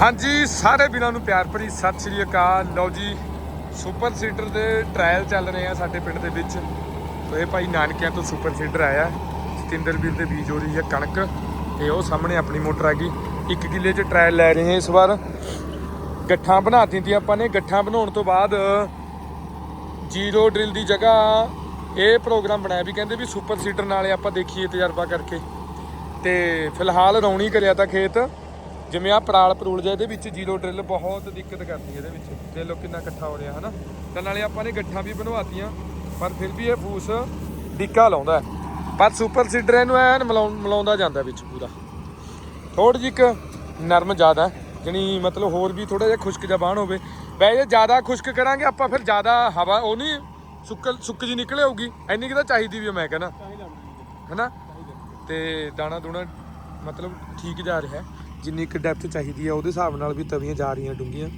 ਹਾਂਜੀ, ਸਾਰੇ ਵੀਰਾਂ ਨੂੰ ਪਿਆਰ ਭਰੀ ਸਤਿ ਸ੍ਰੀ ਅਕਾਲ। ਲਓ ਜੀ, ਸੁਪਰ ਸੀਡਰ ਦੇ ਟ੍ਰਾਇਲ ਚੱਲ ਰਹੇ ਆ ਸਾਡੇ ਪਿੰਡ ਦੇ ਵਿੱਚ। ਤੋ ਇਹ ਭਾਈ ਨਾਨਕਿਆਂ ਤੋਂ ਸੁਪਰ ਸੀਡਰ ਆਇਆ। ਸਤਿੰਦਰ ਵੀਰ ਦੇ ਬੀਜ ਹੋ ਰਹੀ ਹੈ ਕਣਕ ਤੇ ਉਹ ਸਾਹਮਣੇ ਆਪਣੀ ਮੋਟਰ ਆ ਗਈ। ਇੱਕ ਕਿੱਲੇ 'ਚ ਟ੍ਰਾਇਲ ਲੈ ਰਹੇ ਹਾਂ ਇਸ ਵਾਰ। ਗੱਠਾਂ ਬਣਾ ਦਿੱਤੀਆਂ ਆਪਾਂ ਨੇ। ਗੱਠਾਂ ਬਣਾਉਣ ਤੋਂ ਬਾਅਦ ਜ਼ੀਰੋ ਡਰਿਲ ਦੀ ਜਗ੍ਹਾ ਇਹ ਪ੍ਰੋਗਰਾਮ ਬਣਾਇਆ ਵੀ ਕਹਿੰਦੇ ਵੀ ਸੁਪਰ ਸੀਡਰ ਨਾਲੇ ਆਪਾਂ ਦੇਖੀਏ ਤਜਰਬਾ ਕਰਕੇ। ਤੇ ਫਿਲਹਾਲ ਰੌਣੀ ਕਰਿਆ ਤਾਂ ਖੇਤ। ਜਿਵੇਂ ਆ ਪਰਾਲ ਪਰੂਲ ਜਿਹਾ ਇਹਦੇ ਵਿੱਚ ਜ਼ੀਰੋ ਡਰਿਲ ਬਹੁਤ ਦਿੱਕਤ ਕਰਦੀ ਹੈ ਇਹਦੇ ਵਿੱਚ। ਦੇਖ ਲਓ ਕਿੰਨਾ ਇਕੱਠਾ ਹੋ ਰਿਹਾ ਹਨਾ? ਤਾਂ ਨਾਲੇ ਆਪਾਂ ਨੇ ਗੱਠਾਂ ਵੀ ਬਣਵਾਤੀਆਂ ਪਰ ਫਿਰ ਵੀ ਇਹ ਫੂਸ ਡਿੱਕਾ ਲਾਉਂਦਾ। ਪਰ ਸੁਪਰ ਸੀਡਰ ਇਹਨੂੰ ਐਨ ਮਿਲਾਉਂ- ਮਿਲਾਉਂਦਾ ਜਾਂਦਾ ਵਿੱਚ ਪੂਰਾ। ਥੋੜੀ ਜਿਹੀ ਇੱਕ ਨਰਮ ਜ਼ਿਆਦਾ ਜਣੀ ਮਤਲਬ ਹੋਰ ਵੀ ਥੋੜਾ ਜਿਹਾ ਖੁਸ਼ਕ ਜਿਹਾ ਬਾਣ ਹੋਵੇ। ਵੈਸੇ ਜੇ ਜ਼ਿਆਦਾ ਖੁਸ਼ਕ ਕਰਾਂਗੇ ਆਪਾਂ ਫਿਰ ਜ਼ਿਆਦਾ ਹਵਾ ਉਹ ਨਹੀਂ ਸੁੱਕ ਸੁੱਕ ਜੀ ਨਿਕਲੇ ਹੋਊਗੀ। ਇੰਨੀ ਕਿ ਤਾਂ ਚਾਹੀਦੀ ਵੀ ਮੈਂ ਕਹਿੰਦਾ। ਹੈਨਾ? ਤੇ ਦਾਣਾ ਦੂਣਾ ਮਤਲਬ ਠੀਕ ਜਾ ਰਿਹਾ ਹੈ। ਜਿੰਨੀ ਕੁ ਡੈਪਥ ਚਾਹੀਦੀ ਹੈ ਉਹਦੇ ਹਿਸਾਬ ਨਾਲ ਵੀ ਤਵੀਆਂ ਜਾ ਰਹੀਆਂ ਡੂੰਘੀਆਂ।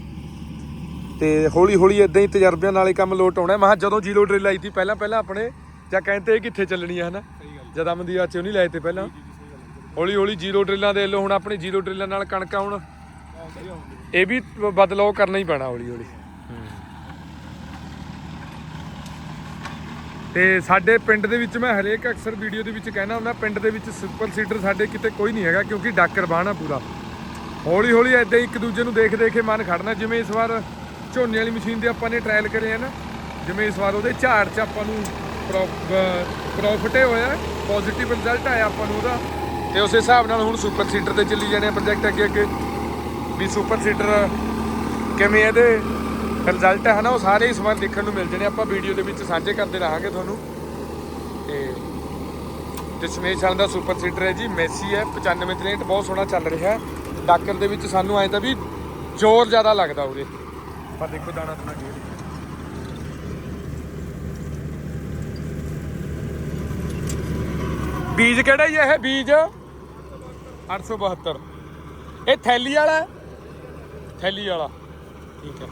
ਤੇ ਹੌਲੀ ਹੌਲੀ ਇਦਾਂ ਹੀ ਤਜਰਬਿਆਂ ਨਾਲ ਹੀ ਕੰਮ ਲੋਟ ਆਉਣਾ ਮੈਂ ਜਦੋਂ ਜ਼ੀਰੋ ਡਰਿਲ ਆਈ ਸੀ ਪਹਿਲਾਂ ਪਹਿਲਾਂ ਆਪਣੇ ਜਾਂ ਕਹਿੰਦੇ ਇਹ ਕਿੱਥੇ ਚੱਲਣੀ ਹੈ ਹਨਾ? ਜਦਾਂ ਮੰਦੀ ਆਚੇ ਉਹ ਨਹੀਂ ਲਾਏ ਤੇ ਪਹਿਲਾਂ। ਹੌਲੀ ਹੌਲੀ ਜ਼ੀਰੋ ਡਰਿਲਾਂ ਦੇ ਲੋ ਹੁਣ ਆਪਣੀ ਜ਼ੀਰੋ ਡਰਿਲਾਂ ਨਾਲ ਕਣਕਾਂ ਹੁਣ ਇਹ ਵੀ ਬਦਲਾਅ ਕਰਨਾ ਹੀ ਪੈਣਾ ਹੌਲੀ ਹੌਲੀ ਤੇ ਸਾਡੇ ਪਿੰਡ ਦੇ ਵਿੱਚ ਮੈਂ ਹਰੇਕ ਅਕਸਰ ਵੀਡੀਓ ਦੇ ਵਿੱਚ ਕਹਿਣਾ ਹੁੰਦਾ, ਪਿੰਡ ਦੇ ਵਿੱਚ ਸੁਪਰ ਸੀਡਰ ਸਾਡੇ ਕਿਤੇ ਕੋਈ ਨਹੀਂ ਹੈਗਾ ਕਿਉਂਕਿ ਡਾਕਰ ਬਾਣਾ ਪੂਰਾ। ਹੌਲੀ ਹੌਲੀ ਐਦਾਂ ਹੀ ਇੱਕ ਦੂਜੇ ਨੂੰ ਦੇਖ ਦੇਖ ਕੇ ਮਨ ਖੜਨਾ, ਜਿਵੇਂ ਇਸ ਵਾਰ ਝੋਨੇ ਵਾਲੀ ਮਸ਼ੀਨ ਦੇ ਆਪਾਂ ਨੇ ਟ੍ਰਾਇਲ ਕਰੇ ਆ ਨਾ, ਜਿਵੇਂ ਇਸ ਵਾਰ ਉਹਦੇ ਝਾੜ 'ਚ ਆਪਾਂ ਨੂੰ ਪ੍ਰੋਫਿਟ ਹੋਇਆ ਪੋਜ਼ਿਟਿਵ ਰਿਜ਼ਲਟ ਆਇਆ ਆਪਾਂ ਨੂੰ ਉਹਦਾ। ਤੇ ਉਸ ਹਿਸਾਬ ਨਾਲ ਹੁਣ ਸੁਪਰ ਸੀਡਰ ਤੇ ਚੱਲੀ ਜਾਣੇ ਆ ਪ੍ਰੋਜੈਕਟ ਅੱਗੇ ਅੱਗੇ ਵੀ ਸੁਪਰ ਸੀਡਰ ਕਿਵੇਂ ਇਹਦੇ? ਰਿਜ਼ਲਟ ਹੈ ਨਾ ਉਹ ਸਾਰੇ ਇਸ ਵਾਰ ਦੇਖਣ ਨੂੰ ਮਿਲ ਜਾਣੇ ਆਪਾਂ ਵੀਡੀਓ ਦੇ ਵਿੱਚ ਸਾਂਝੇ ਕਰਦੇ ਰਹਾਂਗੇ ਤੁਹਾਨੂੰ। ਤੇ ਦਸ਼ਮੇਸ਼ ਵਾਲਾ ਦਾ ਸੁਪਰ ਸੀਡਰ ਹੈ ਜੀ ਮੈਸੀ ਹੈ 95 ਤਰੇਂਟ ਬਹੁਤ ਸੋਹਣਾ ਚੱਲ ਰਿਹਾ ਹੈ। ਡਾਕਰ ਦੇ ਵਿੱਚ ਸਾਨੂੰ ਐਂ ਤਾਂ ਵੀ ਜ਼ੋਰ ਜ਼ਿਆਦਾ ਲੱਗਦਾ ਉਹਦੇ ਪਰ ਦੇਖੋ ਦਾਣਾ ਤੁਣਾ ਗੇੜ ਬੀਜ ਕਿਹੜਾ ਜੀ ਇਹ ਬੀਜ? 872 ਇਹ ਥੈਲੀ ਵਾਲਾ ਹੈ? ਥੈਲੀ ਵਾਲਾ। ਠੀਕ ਹੈ।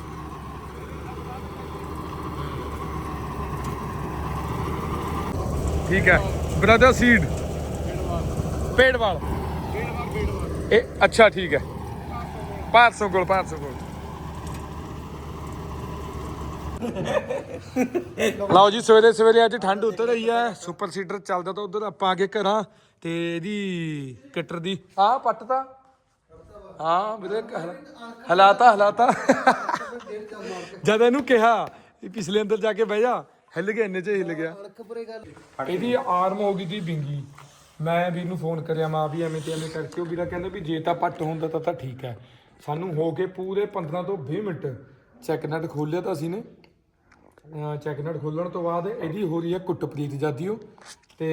ਠੀਕ ਹੈ। ਬ੍ਰਦਰ ਸੀਡ ਪੇੜਵਾਲ। ਇਹ ਅੱਛਾ ਠੀਕ ਹੈ। 500 ਕੋਲ 500 ਕੋਲ। ਲਓ ਜੀ ਸਵੇਰੇ ਸਵੇਰੇ ਅੱਜ ਠੰਡ ਉਤਰ ਰਹੀ ਹੈ। ਸੁਪਰ ਸੀਡਰ ਚੱਲਦਾ ਤਾਂ ਉਧਰ ਆਪਾਂ ਆ ਕੇ ਘਰਾਂ ਤੇ ਇਹਦੀ ਕਟਰ ਦੀ। ਆਹ ਪੱਟਤਾ ਹਾਂ ਵੀਰੇ ਹਲਾ- ਹਲਾਤਾ ਹਲਾਤਾ। ਜਦ ਇਹਨੂੰ ਕਿਹਾ ਪਿਛਲੇ ਅੰਦਰ ਜਾ ਕੇ ਬਹਿ ਜਾ। ਹਿੱਲ ਗਿਆ ਇੰਨੇ ਚ ਹਿੱਲ ਗਿਆ। ਇਹਦੀ ਆਰਮ ਹੋ ਗਈ ਦੀ ਬਿੰਗੀ। ਮੈਂ ਵੀਰ ਨੂੰ ਫੋਨ ਕਰਿਆ ਮਾਂ ਵੀ ਐਵੇਂ ਤੇ ਐਵੇਂ ਕਰਕੇ ਉਹ ਵੀਰਾ ਕਹਿੰਦਾ ਵੀ ਜੇ ਤਾਂ ਪੱਟ ਹੁੰਦਾ ਤਾਂ ਤਾਂ ਠੀਕ ਹੈ। ਸਾਨੂੰ ਹੋ ਕੇ ਪੂਰੇ 15 ਤੋਂ 20 ਮਿੰਟ। ਚੈੱਕ ਨਟ ਖੋਲਿਆ ਤਾਂ ਅਸੀਂ ਨੇ। ਚੈੱਕ ਨਟ ਖੋਲਣ ਤੋਂ ਬਾਅਦ ਇਹਦੀ ਹੋ ਰਹੀ ਹੈ ਕੁੱਟਪ੍ਰੀਤ ਜਾਦੀਓ ਤੇ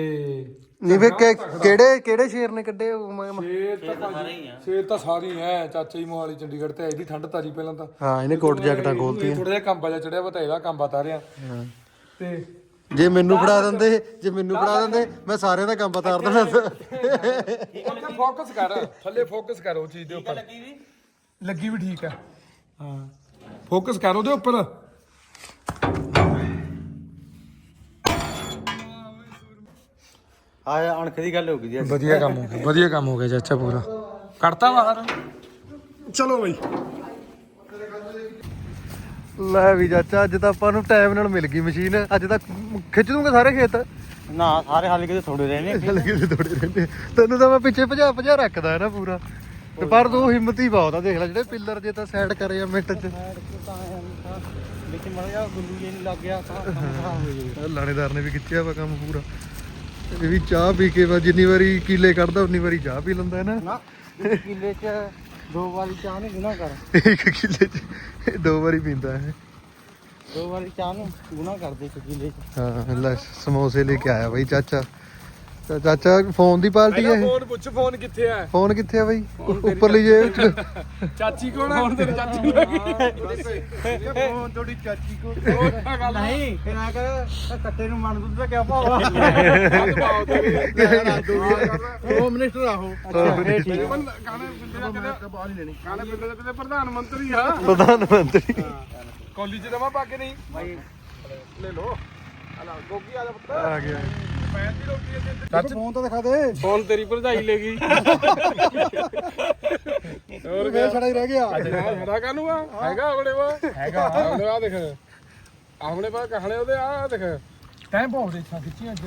ਨਹੀਂ ਵੇ ਕਿ- ਕਿਹੜੇ ਕਿਹੜੇ ਸ਼ੇਰ ਨੇ ਕੱਢੇ ਉਹ ਮੈਂ- ਮੈਂ- ਸ਼ੇਰ ਤਾਂ ਭਾਜੀ ਸ਼ੇਰ ਤਾਂ ਸਾਰੀ ਹੈ ਚਾਚਾ ਜੀ ਮੋਹਾਲੀ ਚੰਡੀਗੜ੍ਹ ਤੇ ਇਹਦੀ ਠੰਡ ਤਾਰੀ ਪਹਿਲਾਂ ਤਾਂ। ਹਾਂ ਇਹਨੇ ਕੋਟ ਜੈਕਟਾਂ ਖੋਲਤੀਆਂ। ਥੋੜਾ ਜਿਹਾ ਕੰਬਾ ਜਿਹਾ ਚੜਿਆ ਵਾ ਤਾਂ ਇਹਦਾ ਕੰਬਾ ਤਾਰਿਆ। ਤੇ ਜੇ ਮੈਨੂੰ ਫੜਾ ਦਿੰਦੇ ਜੇ ਮੈਨੂੰ ਫੜਾ ਦਿੰਦੇ ਮੈਂ ਸਾਰਿਆਂ ਦਾ ਕੰਮ ਬਤਾਰ ਦੇਣਾ ਉੱਥੇ ਫੋਕਸ ਕਰ ਥੱਲੇ ਫੋਕਸ ਕਰ ਉਹ ਚੀਜ਼ ਦੇ ਉੱਪਰ। ਲੱਗੀ ਵੀ? ਲੱਗੀ ਵੀ ਠੀਕ ਹੈ ਹਾਂ। ਫੋਕਸ ਕਰ ਉਹਦੇ ਉੱਪਰ। ਆ ਅਣਖ ਦੀ ਗੱਲ ਹੋ ਗਈ ਜੀ। ਵਧੀਆ ਕੰਮ ਹੋ ਗਿਆ ਵਧੀਆ ਕੰਮ ਹੋ ਗਿਆ ਚਾਚਾ ਪੂਰਾ। ਕੱਢਤਾ ਬਾਹਰ। ਚਲੋ ਬਈ। ਲੈ ਵੀ ਚਾਚਾ ਅੱਜ ਤਾਂ ਆਪਾਂ ਨੂੰ ਟਾਈਮ ਨਾਲ ਮਿਲ ਗਈ ਮਸ਼ੀਨ ਅੱਜ ਤਾਂ ਖਿੱਚ ਦੂੰਗਾ ਸਾਰੇ ਖੇਤ। ਨਾ ਸਾਰੇ ਹਾਲੇ ਕਿਤੇ ਥੋੜੇ ਰਹੇ ਨੇ ਲੱਗੇ ਤੇ ਥੋੜੇ ਰਹਿੰਦੇ। ਤੈਨੂੰ ਤਾਂ ਮੈਂ ਪਿੱਛੇ ਭਜਾ ਭਜਾ ਰੱਖਦਾ ਹੈ ਨਾ ਪੂਰਾ। ਤੇ ਪਰ ਤੂੰ ਹਿੰਮਤ ਹੀ ਬਹੁਤ ਆ ਦੇਖ ਲੈ ਜਿਹੜੇ ਪਿੱਲਰ ਜੇ ਤਾਂ ਸਾਈਡ ਕਰੇ ਆ ਮਿੰਟ ਚ। ਲੇਕਿਨ ਮਰ ਜਾ ਗੁੱਲੂ ਜੇ ਨਹੀਂ ਲੱਗ ਗਿਆ ਤਾਂ ਕੰਮ ਖਰਾਬ ਹੋ ਜਾਊਗਾ। ਆਹ ਲਾਣੇਦਾਰ ਨੇ ਵੀ ਖਿੱਚਿਆ ਵਾ ਕੰਮ ਪੂਰਾ। ਇਹ ਵੀ ਚਾਹ ਪੀ ਕੇ ਵਾ ਜਿੰਨੀ ਵਾਰੀ ਕੀਲੇ ਕੱਢਦਾ ਉਨੀ ਵਾਰੀ ਚਾਹ ਪੀ ਲੈਂਦਾ ਹੈ ਨਾ। ਕਿੱਲੇ ਚ ਦੋ ਵਾਰੀ ਚਾਹ ਨੂੰ ਗੁਣਾ ਕਰ। ਇੱਕ ਕਿੱਲੇ ਚ ਦੋ ਵਾਰੀ ਪੀਂਦਾ ਹੈ ਦੋ ਵਾਰੀ ਚਾਹ ਨੂੰ ਗੁਣਾ ਕਰ ਦੇ ਇੱਕ ਕਿੱਲੇ ਚ। ਹਾਂ ਲੈ ਸਮੋਸੇ ਲੈ ਕੇ ਆਇਆ ਬਈ ਚਾਚਾ। ਚਾ- ਚਾਚਾ ਫੋਨ ਦੀ ਪਾਰਟੀ ਹੈ ਇਹ? ਫੋਨ ਪੁੱਛ ਫੋਨ ਕਿੱਥੇ ਆ? ਫੋਨ ਕਿੱਥੇ ਆ ਬਈ? ਉੱਪਰਲੀ ਜੇਬ ਚ। ਚਾਚੀ ਕੋਲ ਆ ਤੇਰੀ ਚਾਚੀ ਲੱਗੀ ਫੋਨ ਤੁਹਾਡੀ ਚਾਚੀ ਕੋਲ। ਨਹੀਂ ਫਿਰ ਆ ਕਰ ਕੱਟੇ ਨੂੰ ਮੰਨ ਦੁੱਧ ਦਾ ਕਿਆ ਭਾਵਾ ਹੋਮ ਮਿਨਿਸਟਰ ਆਹੋ ਅੱਛਾ ਠੀਕ ਹੈ ਕਾਲੇ ਪਿੰਡ ਦੇ ਪ੍ਰਧਾਨ ਮੰਤਰੀ ਆ। ਪ੍ਰਧਾਨ ਮੰਤਰੀ। ਕਾਲਜ ਚ ਦਵਾ ਪਾ ਕੇ ਨਹੀਂ। ਲੈ ਲੋ ਹਲਾ ਗੋਗੀ ਆ ਪੁੱਤ। ਆ ਗਿਆ। ਦੀ ਚਾਚੂ ਫੋਨ ਤਾਂ ਦਿਖਾ ਦੇ। ਫੋਨ ਤੇਰੀ ਭਰਜਾਈ ਲੈ ਗਈ। ਹੋਰ ਫੇਰ ਛੜਾ ਹੀ ਰਹਿ ਗਿਆ। ਹਰਾ ਕਾਨੂੰ ਆ? ਹੈਗਾ ਆਪਣੇ ਵਾ ਹੈਗਾ। ਆਪਣੇ ਆ ਦੇਖ। ਆਪਣੇ ਪਾ ਕਹਣੇ ਉਹਦੇ ਆ ਦੇਖ। ਟਾਈਮ ਬਹੁਤ ਦੇਖਾਂ ਖਿੱਚੀ ਅੱਜ।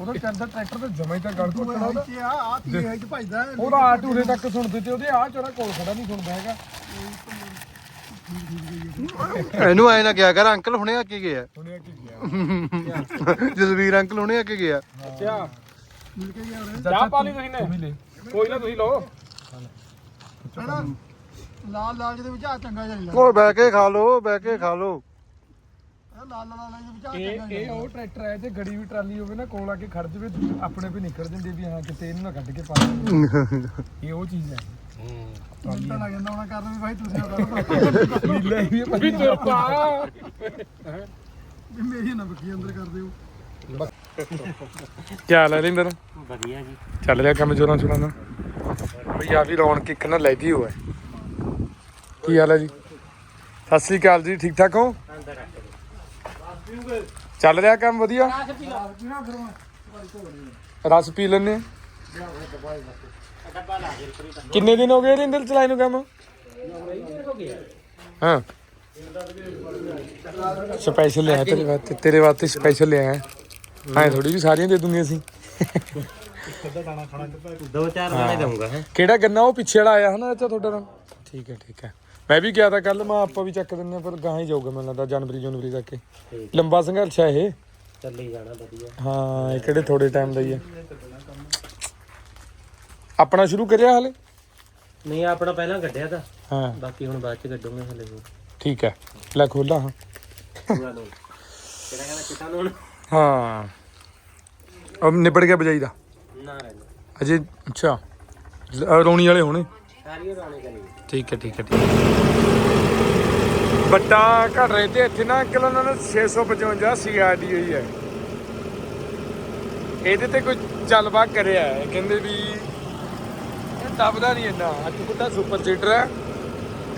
ਉਹਦਾ ਚੱਲਦਾ ਟਰੈਕਟਰ ਤੇ ਜਮਾ ਹੀ ਤਾਂ ਗੜ ਘੁੱਟਣਾ ਉਹਦਾ ਆ ਆ ਤੀ ਹੈ ਚ ਭਜਦਾ ਉਹਦਾ ਆ ਟੂਰੇ ਤੱਕ ਸੁਣਦੇ ਤੇ ਉਹਦੇ ਆ ਚੋਰਾ ਕੋਲ ਖੜਾ ਨਹੀਂ ਸੁਣਦਾ ਹੈਗਾ। ਇਹਨੂੰ ਐ ਨਾ ਕਿਹਾ ਕਰ ਅੰਕਲ ਹੁਣੇ ਆ ਕੇ ਗਿਆ? ਸੁਣਿਆ ਕੀ ਗਿਆ? ਜਸਵੀਰ ਅੰਕਲ ਹੁਣੇ ਆ ਕੇ ਗਿਆ। ਅੱਛਾ। ਚਾਹ ਪਾਣੀ ਤੁਸੀਂ ਨੇ? ਕੋਈ ਨਾ ਤੁਸੀਂ ਲਓ। ਲਾਲ ਲਾਲ ਜਿਹਦੇ ਵਿੱਚ ਆ ਚੰਗਾ ਜਿਹਾ ਉਹ ਬਹਿ ਕੇ ਖਾ ਲੋ ਬਹਿ ਕੇ ਖਾ ਲੋ ਲਾਲ ਲਾਲ ਜਿਹਦੇ ਵਿੱਚ ਇਹ ਇਹ ਉਹ ਟਰੈਕਟਰ ਹੈ ਤੇ ਗੜੀ ਵੀ ਟਰਾਲੀ ਹੋਵੇ ਨਾ ਕੋਲ ਆ ਕੇ ਖੜ ਜਵੇ ਆਪਣੇ ਵੀ ਨਿਕਲ ਜਾਂਦੇ ਵੀ ਹਾਂ ਕਿਤੇ ਇਹਨੂੰ ਨਾ ਕੱਢ ਕੇ ਪਾ। ਇਹ ਉਹ ਚੀਜ਼ ਹੈ। ਤਾਂ ਲੱਗ ਜਾਂਦਾ ਉਹਨਾਂ ਕਰਨ ਵੀ ਭਾਈ ਤੁਸੀਂ ਆ ਲੀਲਾ ਹੀ ਵੀ ਮੇਰੀ ਨਾ ਬੱਕੀ ਅੰਦਰ ਕਰ ਦਿਓ। ਕੀ ਹਾਲ ਹੈ ਰਿੰਦਰ ਵਧੀਆ ਜੀ। ਚੱਲ ਰਿਹਾ ਕੰਮ ਜੋਰਾਂ ਸ਼ੋਰਾਂ ਨਾਲ ਬਈ ਆ ਵੀ ਰੌਣਕ ਇੱਕ ਨਾ ਲੈਦੀ ਹੋਇਆ ਕੀ ਹਾਲ ਹੈ ਜੀ? ਸਤਿ ਸ੍ਰੀ ਅਕਾਲ ਜੀ ਠੀਕ ਠਾਕ ਹੋ? ਚੱਲ ਰਿਹਾ ਕੰਮ ਵਧੀਆ? ਰਸ ਪੀ ਲੈਨੇ ਆ। ਕਿੰਨੇ ਦਿਨ ਹੋ ਗਏ ਰਿੰਦਰ ਚਲਾਈ ਨੂੰ ਕੰਮ? ਹਾਂ। ਸਪੈਸ਼ਲ ਲਿਆ ਤੇਰੇ ਵਾਸਤੇ ਤੇਰੇ ਵਾਸਤੇ ਸਪੈਸ਼ਲ ਲਿਆ ਐ ਥੋੜੀ ਵੀ ਸਾਰੀਆਂ ਦੇ ਦੂੰਗੇ ਅਸੀਂ। ਦੋ ਚਾਰ ਦਾਣੇ ਦਊਂਗਾ ਹੈ। ਕਿਹੜਾ ਗੰਨਾ ਉਹ ਪਿੱਛੇ ਵਾਲਾ ਆਇਆ ਹਨਾ ਅੱਛਾ ਤੁਹਾਡਾ ਨਾਲ ਠੀਕ ਹੈ ਠੀਕ ਹੈ। ਮੈਂ ਵੀ ਗਿਆ ਤਾਂ ਕੱਲ ਮੈਂ ਆਪਾਂ ਵੀ ਚੱਕ ਦਿੰਨੇ ਪਰ ਗਾਂ ਹੀ ਜਾਊਗਾ ਮੈਨੂੰ ਲੱਗਦਾ ਜਨਵਰੀ ਜਨਵਰੀ ਤੱਕ। ਲੰਬਾ ਸੰਘਰਸ਼ ਹੈ ਇਹ। ਚੱਲੀ ਜਾਣਾ ਵਧੀਆ। ਹਾਂ ਇਹ ਕਿਹੜੇ ਥੋੜੇ ਟਾਈਮ ਦਾ ਹੀ ਹੈ। ਆਪਣਾ ਸ਼ੁਰੂ ਕਰਿਆ ਹਲੇ? ਨਹੀਂ ਆਪਣਾ ਪਹਿਲਾਂ ਕੱਢਿਆ ਤਾਂ। ਹਾਂ। ਬਾਕੀ ਹੁਣ ਬਾਅਦ ਚ ਕੱਢੂਗੇ ਹਲੇ ਠੀਕ ਹੈ। ਲੈ ਖੋਲਾ ਹਾਂ ਪੂਰਾ ਲੋ ਕਿਹੜਾ ਕਹਿੰਦਾ ਚਿੱਟਾ ਲੋਨ ਹਾਂ। ਅਬ ਨਿਬੜ ਗਿਆ ਬਜਾਈ ਦਾ। ਨਾ ਅਜੇ ਅੱਛਾ। ਲ- ਰੌਣੀ ਵਾਲੇ ਹੋਣੇ। ਸਾਰੀ ਰਾਣੇ ਕਰੀ। ਠੀਕ ਹੈ ਠੀਕ ਹੈ ਠੀਕ ਹੈ। ਬੱਟਾ ਘਟ ਰਹੇ ਤੇ ਇੱਥੇ ਨਾ ਅੰਕਲ ਉਹਨਾਂ ਨੇ 655 ਸੀਆਰਡੀ ਹੋਈ ਹੈ। ਇਹਦੇ ਤੇ ਕੋਈ ਚੱਲਵਾ ਕਰਿਆ ਹੈ। ਕਹਿੰਦੇ ਵੀ ਇਹ ਦਬਦਾ ਨਹੀਂ ਇੰਨਾ। ਅੱਜ ਬੁੱਢਾ ਸੁਪਰ ਸੀਟਰ ਹੈ।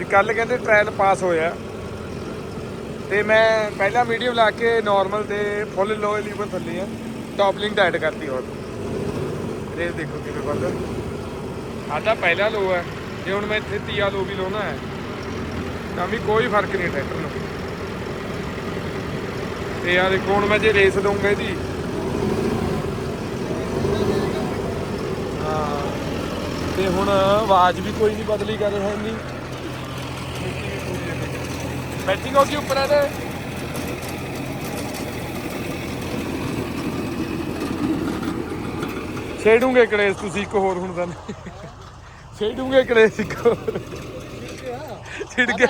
ਤੇ ਕੱਲ ਕਹਿੰਦੇ ਟ੍ਰਾਇਲ ਪਾਸ ਹੋਇਆ। ਤੇ ਮੈਂ ਪਹਿਲਾਂ ਵੀਡੀਓ ਲਾ ਕੇ ਨਾਰਮਲ ਤੇ ਫੁੱਲ ਲੋ ਲੀਵਰ ਥੱਲੇ ਆ ਟੌਪ ਲਿੰਕ ਐਡ ਕਰਤੀ ਹੋਰ ਰੇਸ ਦੇਖੋ ਕਿਵੇਂ ਵੱਧ ਆਡਾ ਪਹਿਲਾ ਲੋ ਹੈ ਜੇ ਹੁਣ ਮੈਂ ਇੱਥੇ ਤੀਆ ਲੋ ਵੀ ਲਾਉਣਾ ਹੈ, ਤਾਂ ਵੀ ਕੋਈ ਫ਼ਰਕ ਨਹੀਂ ਟਰੈਕਟਰ ਨੂੰ। ਤੇ ਆ ਦੇਖੋ, ਹੁਣ ਮੈਂ ਜੇ ਰੇਸ ਦਊਂਗਾ ਇਹਦੀ। ਹਾਂ। ਤੇ ਹੁਣ ਆਵਾਜ਼ ਵੀ ਕੋਈ ਨਹੀਂ ਬਦਲੀ ਕਰ ਰਿਹਾ। ਇੰਨੀ ਬੈਟਿੰਗ ਹੋ ਗਈ ਉੱਪਰ ਇਹਦੇ। ਛੇੜੂਗੇ ਕਲੇਸ਼ ਤੁਸੀਂ ਇੱਕ ਹੋਰ ਹੁਣ ਤਾਂ। ਛੇੜੂਗੇ ਕਲੇਸ਼ ਇੱਕ ਹੋਰ। ਛਿੜ ਗਿਆ।